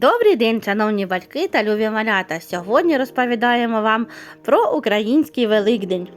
Добрий день, шановні батьки та любі малята. Сьогодні розповідаємо вам про український Великдень.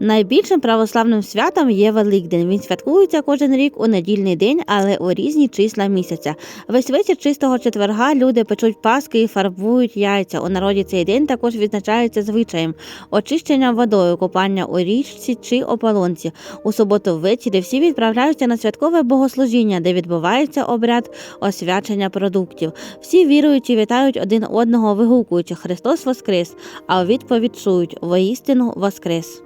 Найбільшим православним святом є Великдень. Він святкується кожен рік у недільний день, але у різні числа місяця. Весь вечір чистого четверга люди печуть паски і фарбують яйця. У народі цей день також відзначається звичаєм очищення водою, купання у річці чи ополонці. У суботу ввечері всі відправляються на святкове богослужіння, де відбувається обряд освячення продуктів. Всі віруючі вітають один одного, вигукуючи Христос Воскрес, а у відповідь чують воістину Воскрес.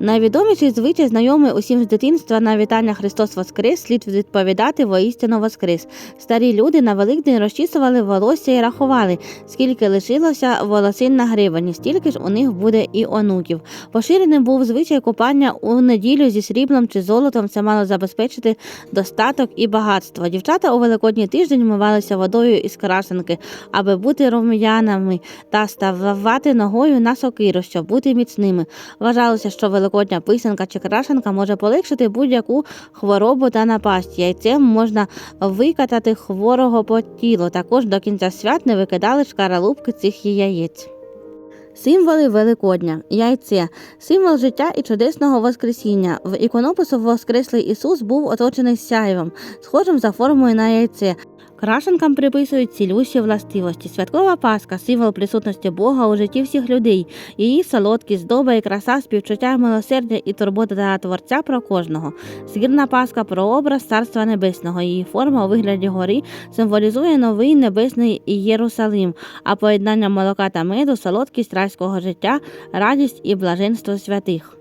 Найвідоміший звичай, знайомий усім з дитинства на вітання Христос Воскрес, слід відповідати воістину Воскрес. Старі люди на Великдень розчісували волосся і рахували, скільки лишилося волосин на гривені, стільки ж у них буде і онуків. Поширеним був звичай купання у неділю зі сріблом чи золотом. Це мало забезпечити достаток і багатство. Дівчата у великодній тиждень вмивалися водою із крашенки, аби бути рум'янами та ставати ногою на сокиру, щоб бути міцними. Вважалося, що великодня писанка чи крашенка може полегшити будь-яку хворобу та напасть. Яйцем можна викатати хворого по тілу. Також до кінця свят не викидали шкаралупки цих яєць. Символи Великодня, яйце, символ життя і чудесного Воскресіння. В іконопису Воскреслий Ісус був оточений сяйвом, схожим за формою на яйце. Крашенкам приписують цілющі властивості. Святкова Пасха символ присутності Бога у житті всіх людей. Її солодкість, здоба і краса, співчуття, милосердя і турбота та Творця про кожного. Сгірна Пасха про образ Царства Небесного. Її форма у вигляді гори символізує новий небесний Єрусалим, а поєднання молока та меду солодкість райського життя, радість і блаженство святих.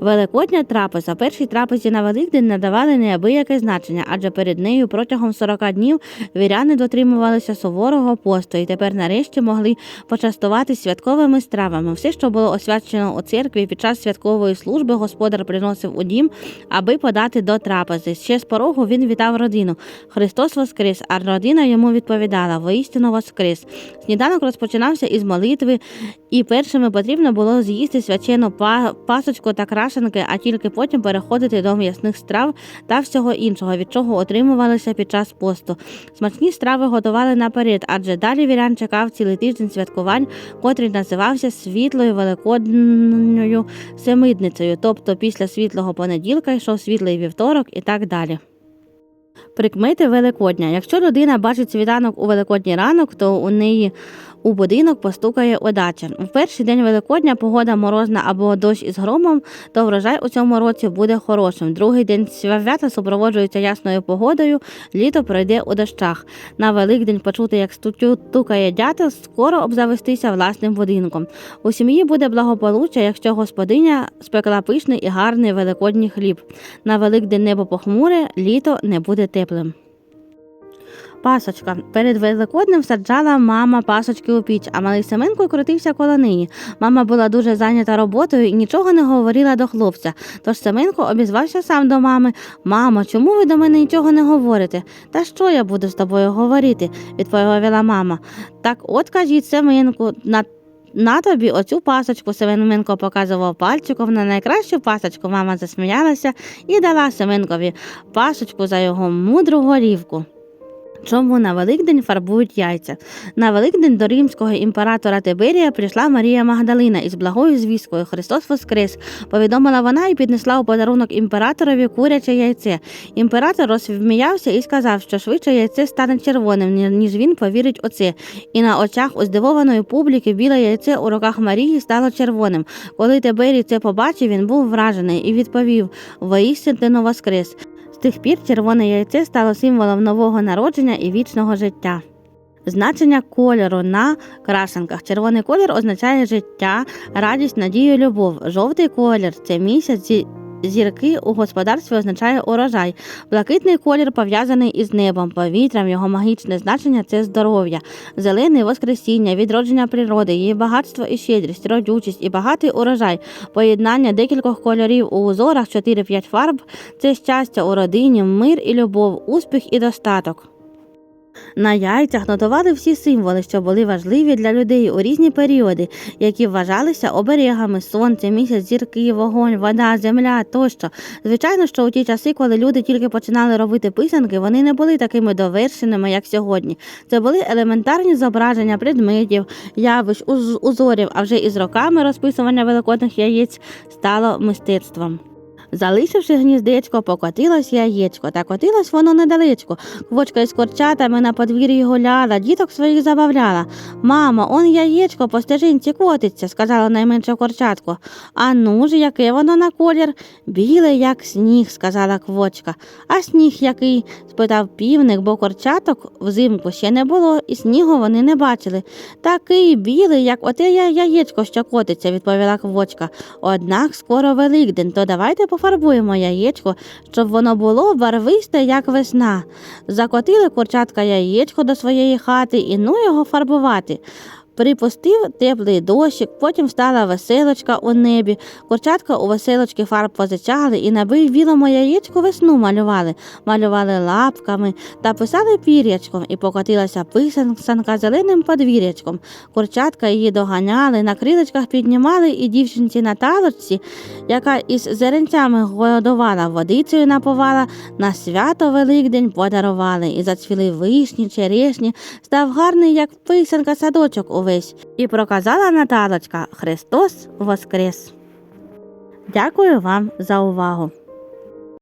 Великодня трапеза. Першій трапезі на Великдень надавали неабияке значення, адже перед нею протягом 40 днів віряни дотримувалися суворого посту і тепер нарешті могли почастуватись святковими стравами. Все, що було освячено у церкві під час святкової служби, господар приносив у дім, аби подати до трапези. Ще з порогу він вітав родину. Христос Воскрес, а родина йому відповідала: воістину Воскрес. Сніданок розпочинався із молитви, і першими потрібно було з'їсти свячену па- пасочку та крашенки, а тільки потім переходити до м'ясних страв та всього іншого, від чого отримувалися під час посту. Смачні страви готували наперед, адже далі вірян чекав цілий тиждень святкувань, котрий називався світлою великодньою семидницею, тобто після світлого понеділка йшов світлий вівторок і так далі. Прикмети Великодня. Якщо людина бачить світанок у великодній ранок, то у неї у будинок постукає удача. В перший день Великодня погода морозна або дощ із громом, то врожай у цьому році буде хорошим. Другий день свята супроводжується ясною погодою, літо пройде у дощах. На Великдень почути, як стутю тукає дятел, скоро обзавестися власним будинком. У сім'ї буде благополуччя, якщо господиня спекла пишний і гарний великодній хліб. На Великдень небо похмуре, літо не буде теплим. Пасочка. Перед Великоднем саджала мама пасочки у піч, а малий Семенко крутився коло неї. Мама була дуже зайнята роботою і нічого не говорила до хлопця. Тож Семенко обізвався сам до мами. Мамо, чому ви до мене нічого не говорите? Та що я буду з тобою говорити? відповіла мама. Так от кажіть Семенку, на на тобі оцю пасочку Семенко показував пальчиком на найкращу пасочку. Мама засміялася і дала Семенкові пасочку за його мудру горівку. Чому на Великдень фарбують яйця? На Великдень до римського імператора Тиберія прийшла Марія Магдалина із благою звісткою Христос Воскрес. Повідомила вона і піднесла у подарунок імператорові куряче яйце. Імператор розсміявся і сказав, що швидше яйце стане червоним, ніж він повірить у це. І на очах у здивованої публіки біле яйце у руках Марії стало червоним. Коли Тиберій це побачив, він був вражений і відповів: воістину Воскрес. Тих пір червоне яйце стало символом нового народження і вічного життя. Значення кольору на крашенках. Червоний колір означає життя, радість, надію, любов. Жовтий колір це місяць. Зі- Зірки у господарстві означає урожай. Блакитний колір пов'язаний із небом, повітрям. Його магічне значення це здоров'я. Зелений воскресіння, відродження природи, її багатство і щедрість, родючість і багатий урожай. Поєднання декількох кольорів у узорах 4-5 фарб це щастя у родині, мир і любов, успіх і достаток. На яйцях нотували всі символи, що були важливі для людей у різні періоди, які вважалися оберегами сонце, місяць, зірки, вогонь, вода, земля тощо. Звичайно, що у ті часи, коли люди тільки починали робити писанки, вони не були такими довершеними, як сьогодні. Це були елементарні зображення предметів, явищ, узорів, а вже із роками розписування великодних яєць стало мистецтвом. Залишивши гніздечко, покотилось яєчко, та котилось воно недалечко. Квочка із корчатами на подвір'ї гуляла, діток своїх забавляла. Мамо, он яєчко по стежинці котиться, сказала найменше корчатко. А ну ж, яке воно на колір? Біле, як сніг, сказала квочка. А сніг який? спитав півник, бо корчаток взимку ще не було, і снігу вони не бачили. Такий білий, як оте яєчко, що котиться, відповіла квочка. Однак скоро Великдень, то давайте пофарбуємо яєчко, щоб воно було барвисте, як весна. Закотили курчатка яєчко до своєї хати і ну його фарбувати. Припустив теплий дощик, потім стала веселочка у небі. Курчатка у веселочки фарб позичали і на білому яєчку весну малювали, малювали лапками та писали пір'ячком, і покотилася писанка зеленим подвір'ячком. Курчатка її доганяли, на крилечках піднімали, і дівчинці на талочці, яка із зеренцями годувала, водицею напувала, на свято Великдень подарували, і зацвіли вишні, черешні, став гарний, як писанка садочок увесь. І проказала Наталочка Христос Воскрес. Дякую вам за увагу!